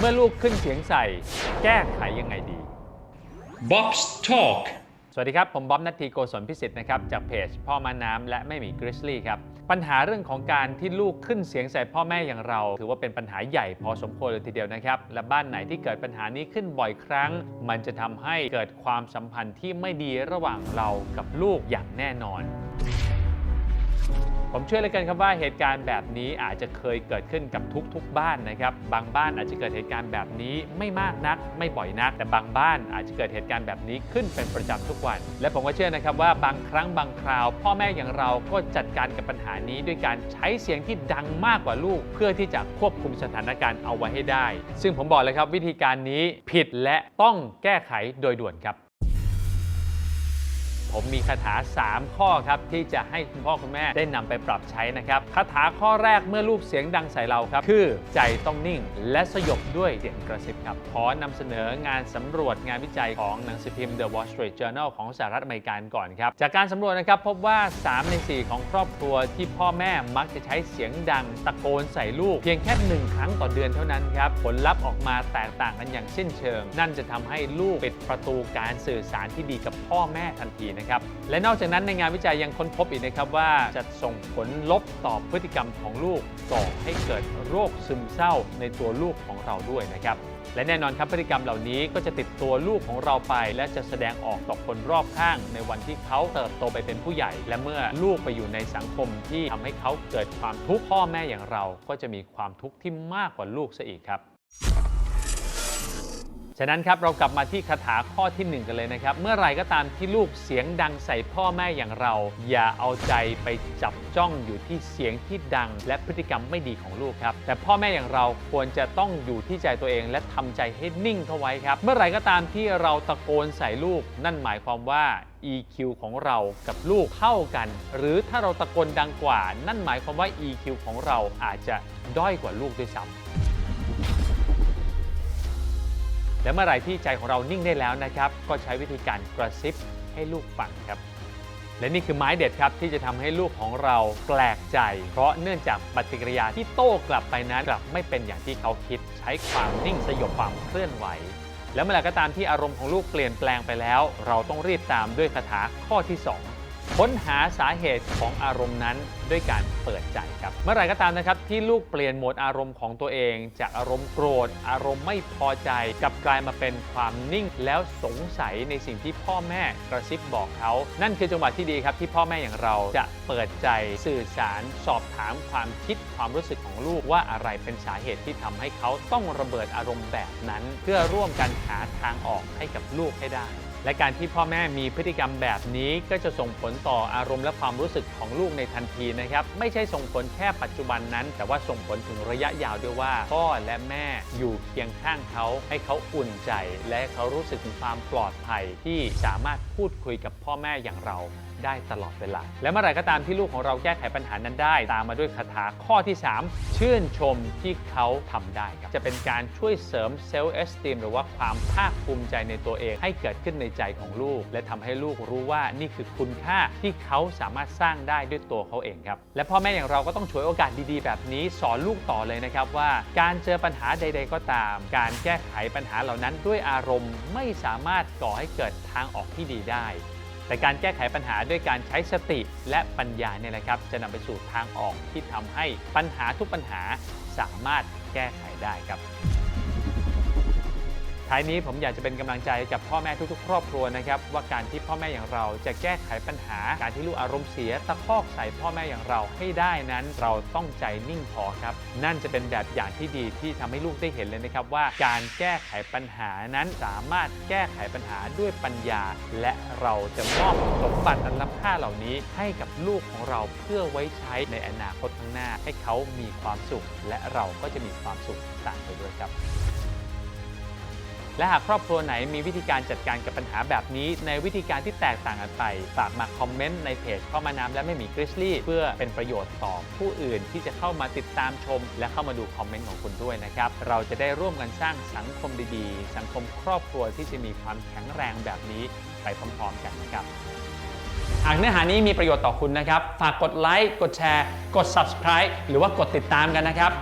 เมื่อลูกขึ้นเสียงใส่ แก้ไขยังไงดี Bob's Talk สวัสดีครับ ผมบ๊อบนัททีโกศลพิสิทธิ์นะครับ จากเพจพ่อมาน้ำและแม่หมีกริซลี่ครับ ปัญหาเรื่องของการที่ลูกขึ้นเสียงใส่พ่อแม่อย่างเรา ถือว่าเป็นปัญหาใหญ่พอสมควรเลยทีเดียวนะครับ และบ้านไหนที่เกิดปัญหานี้ขึ้นบ่อยครั้ง มันจะทำให้เกิดความสัมพันธ์ที่ไม่ดีระหว่างเรากับลูกอย่างแน่นอน ผมเชื่อเลยกันครับว่าเหตุการณ์แบบนี้อาจจะเคยเกิดขึ้นกับทุกๆบ้านนะครับ บางบ้านอาจจะเกิดเหตุการณ์แบบนี้ไม่มากนัก ไม่บ่อยนัก แต่บางบ้านอาจจะเกิดเหตุการณ์แบบนี้ขึ้นเป็นประจำทุกวัน และผมก็เชื่อนะครับว่าบางครั้งบางคราว พ่อแม่อย่างเราก็จัดการกับปัญหานี้ด้วยการใช้เสียงที่ดังมากกว่าลูก เพื่อที่จะควบคุมสถานการณ์เอาไว้ให้ได้ ซึ่งผมบอกเลยครับวิธีการนี้ผิดและต้องแก้ไขโดยด่วนครับ ผมมีคาถา 3 ข้อครับที่จะให้คุณพ่อคุณแม่ได้นำไปปรับใช้นะครับคาถาข้อแรกเมื่อลูกเสียงดังใส่เราครับ คือใจต้องนิ่ง และสยบด้วยเสียงกระซิบครับ ขอนำเสนองานสำรวจงานวิจัยของหนังสือพิมพ์ The Wall Street Journal ของสหรัฐอเมริกาก่อนครับ จากการสำรวจนะครับพบว่า 3 ใน 4 ของครอบครัวที่พ่อแม่มักจะใช้เสียงดังตะโกนใส่ลูก เพียงแค่หนึ่งครั้งต่อเดือนเท่านั้นครับผลลัพธ์ออกมาแตกต่างกันอย่างสิ้นเชิง นั่นจะทำให้ลูกปิดประตูการสื่อสารที่ดีกับพ่อแม่ทันทีนะครับ และนอกจากนั้นในงานวิจัยยังค้นพบอีกนะครับว่าจะส่งผลลบต่อพฤติกรรมของลูกก่อให้เกิดโรคซึมเศร้าในตัวลูกของเราด้วยนะครับและแน่นอนครับพฤติกรรมเหล่านี้ก็จะติดตัวลูกของเราไป และจะแสดงออกต่อคนรอบข้าง ในวันที่เขาเติบโตไปเป็นผู้ใหญ่ และเมื่อลูกไปอยู่ในสังคมที่ทำให้เขาเกิดความทุกข์พ่อแม่อย่างเรา ก็จะมีความทุกข์ที่มากกว่าลูกซะอีกครับ ฉะนั้นครับเรากลับมาที่คาถาข้อที่ 1 กันเลยนะครับ เมื่อไรก็ตามที่ลูกเสียงดังใส่พ่อแม่อย่างเรา อย่าเอาใจไปจับจ้องอยู่ที่เสียงที่ดัง และพฤติกรรมไม่ดีของลูกครับ แต่พ่อแม่อย่างเราควรจะต้องอยู่ที่ใจตัวเอง และทำใจให้นิ่งเข้าไว้ครับ เมื่อไรก็ตามที่เราตะโกนใส่ลูก นั่นหมายความว่า EQ ของเรากับลูกเท่ากัน หรือถ้าเราตะโกนดังกว่า นั่นหมายความว่า EQ ของเราอาจจะด้อยกว่าลูกด้วยซ้ำ และเมื่อไหร่ที่ใจของเรานิ่งได้แล้วนะครับ ก็ใช้วิธีการกระซิบให้ลูกฟังครับ และนี่คือไม้เด็ดครับที่จะทำให้ลูกของเราแปลกใจ เพราะเนื่องจากปฏิกิริยาที่โต้กลับไปนั้นกลับไม่เป็นอย่างที่เขาคิด ใช้ความนิ่งสยบความเคลื่อนไหว แล้วเมื่อไหร่ก็ตามที่อารมณ์ของลูกเปลี่ยนแปลงไปแล้ว เราต้องรีบตามด้วยคาถาข้อที่ 2 ค้นหาสาเหตุของอารมณ์นั้นด้วยการเปิดใจครับ เมื่อไหร่ก็ตามนะครับที่ลูกเปลี่ยนโหมดอารมณ์ของตัวเอง จากอารมณ์โกรธ อารมณ์ไม่พอใจกลับกลายมาเป็นความนิ่งแล้วสงสัยในสิ่งที่พ่อแม่กระซิบบอกเขา นั่นคือจังหวะที่ดีครับที่พ่อแม่อย่างเราจะเปิดใจสื่อสาร สอบถามความคิดความรู้สึกของลูกว่าอะไรเป็นสาเหตุที่ทำให้เขาต้องระเบิดอารมณ์แบบนั้น เพื่อร่วมกันหาทางออกให้กับลูกให้ได้ และการที่พ่อแม่มีพฤติกรรมแบบนี้ก็จะส่งผลต่ออารมณ์และความรู้สึกของลูกในทันทีนะครับ ไม่ใช่ส่งผลแค่ปัจจุบันนั้น แต่ว่าส่งผลถึงระยะยาวด้วยว่า พ่อและแม่อยู่เคียงข้างเขาให้เขาอุ่นใจ และเขารู้สึกถึงความปลอดภัยที่สามารถพูดคุยกับพ่อแม่อย่างเรา ได้ตลอดเวลา และเมื่อไหร่ก็ตามที่ลูกของเราแก้ไขปัญหานั้นได้ ตามมาด้วยคาถาข้อที่ 3 ชื่นชมที่เขาทำได้ครับจะเป็นการช่วยเสริมเซลล์เอสติมหรือว่าความภาคภูมิใจในตัวเอง ให้เกิดขึ้นในใจของลูก และทำให้ลูกรู้ว่านี่คือคุณค่าที่เขาสามารถสร้างได้ด้วยตัวเขาเองครับและพ่อแม่อย่างเราก็ต้องฉวยโอกาสดีๆ แบบนี้ สอนลูกต่อเลยนะครับว่า การเจอปัญหาใด ๆ ก็ตาม การแก้ไขปัญหาเหล่านั้นด้วยอารมณ์ไม่สามารถก่อให้เกิดทางออกที่ดีได้ แต่การแก้ไขปัญหาด้วยการใช้สติและปัญญาเนี่ยแหละครับ จะนำไปสู่ทางออกที่ทำให้ปัญหาทุกปัญหาสามารถแก้ไขได้ครับ ท้ายนี้ผมอยากจะเป็นกำลังใจกับพ่อแม่ทุกๆ ครอบครัวนะครับว่าการที่พ่อแม่อย่างเราจะแก้ไขปัญหา การที่ลูกอารมณ์เสียตะคอกใส่พ่อแม่อย่างเราให้ได้นั้นเราต้องใจนิ่งพอครับ นั่นจะเป็นแบบอย่างที่ดีที่ทำให้ลูกได้เห็นเลยนะครับว่าการแก้ไขปัญหานั้นสามารถแก้ไขปัญหาด้วยปัญญา และเราจะมอบสมบัติอันล้ำค่าเหล่านี้ ให้กับลูกของเราเพื่อไว้ใช้ในอนาคตข้างหน้า ให้เขามีความสุข และเราก็จะมีความสุขตามไปด้วยครับ และหากครอบครัวไหนมีวิธีการจัดการกับปัญหาแบบนี้ ในวิธีการที่แตกต่างกันไปฝากมาคอมเมนต์ในเพจข้อมาน้ำและไม่มีกริชลี่ เพื่อเป็นประโยชน์ต่อผู้อื่นที่จะเข้ามาติดตามชม และเข้ามาดูคอมเมนต์ของคุณด้วยนะครับ เราจะได้ร่วมกันสร้างสังคมดีๆ สังคมครอบครัวที่จะมีความแข็งแรงแบบนี้ไปพร้อมๆกันนะครับหากเนื้อหานี้มีประโยชน์ต่อคุณนะครับ ฝากกดไลค์ กดแชร์ กด subscribe หรือว่ากดติดตามกันนะครับ